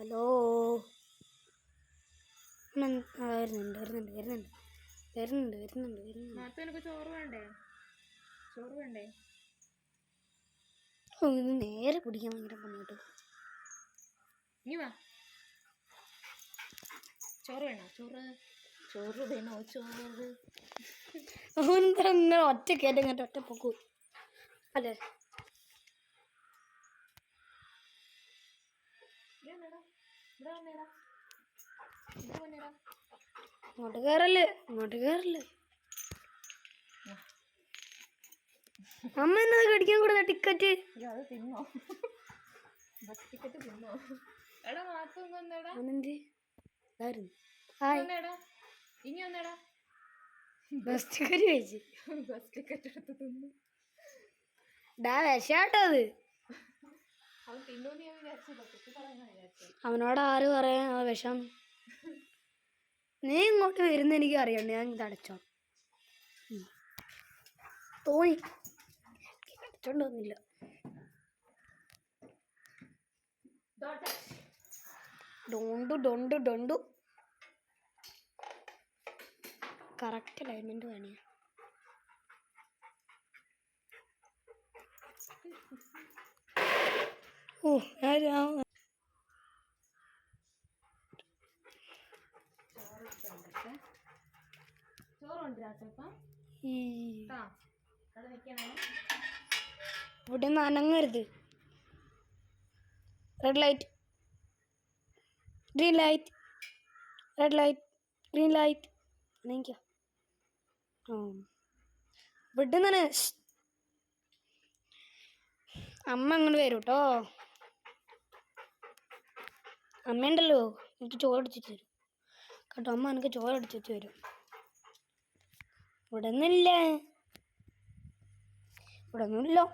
Hello. വരുന്നുണ്ട് വരുന്നുണ്ട് വരുന്നുണ്ട് വരുന്നുണ്ട് വരുന്നുണ്ട് വരുന്നുണ്ട്. ചോറ് വേണ്ടേ? ചോറ് വേണ്ടേ? ഇത് നേരെ പിടിക്കാൻ ഭയങ്കര പണിട്ട് നീ വാ. ചോറ് വേണോ ചോറ് ചോറ് വേണോ? ചോറ്. അവനെന്താ തന്നെ ഒറ്റ കയറ്റം ഒറ്റ പൊക്കു. അല്ലേ ഇവിടെ വന്നെടാ ഇവിടെ വന്നേടാ ഇവിടെ വന്നേടാ ഇങ്ങോട്ട് കയറല്ലേ ഇങ്ങോട്ട് കയറല്ലേ അമ്മ എന്നത് കടിക്കാൻ കൊടുത്ത ടിക്കറ്റ്? അയ്യോ അത് തിന്നോ. ബസ് ടിക്കറ്റ് തിന്നോ. എടാ ഇനി ബസ് ടിക്കറ്റ് കഴിച്ച്. ബസ് ടിക്കറ്റ് എടുത്ത് തിന്നു. ഡാ വിഷാട്ടോ അത്. അവനോട് ആര് പറയാൻ ആ വിഷം. നീ ഇങ്ങോട്ട് വരുന്ന എനിക്ക് അറിയണ്ട ഞാൻ ഉം. തോന്നി. അടച്ചോണ്ട് വന്നില്ല. ഡോണ്ടു ഡൊണ്ടു ഡൊണ്ടു. കറക്റ്റ് അലൈൻമെന്റ് വേണേ ഓ ഞാൻ രാ- ചോറ് കൊണ്ടുവരാത്തപ്പം ഈ ആ അവിടെ നിൽക്കണേ. ഇവിടെ നനങ്ങരുത് red light green light red light green light നീക്ക ഇവിടെ നന അമ്മ അങ്ങോട്ട് വരും കേട്ടോ അമ്മയുണ്ടല്ലോ എനിക്ക് ചോറടിച്ചിട്ട് വരും കേട്ടോ അമ്മ എനിക്ക് ചോറടിച്ചിട്ട് വരും ഇവിടെ ഒന്നുമില്ല. ഇവിടെ ഒന്നുമില്ലോ.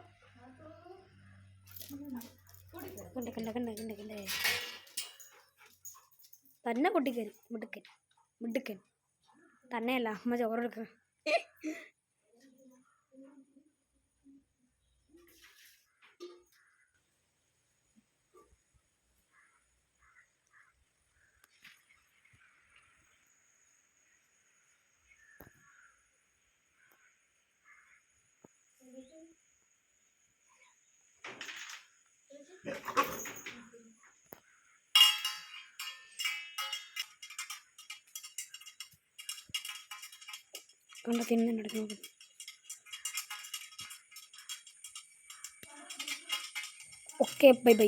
തന്നെ പൊട്ടിക്കൻ മിടുക്കൻ മിടുക്കൻ. തന്നെയല്ല അമ്മ ചോറെടുക്ക കണ്ട തിന്നെടുത്ത് നോക്കുന്നു ഓക്കെ ബൈ ബൈ.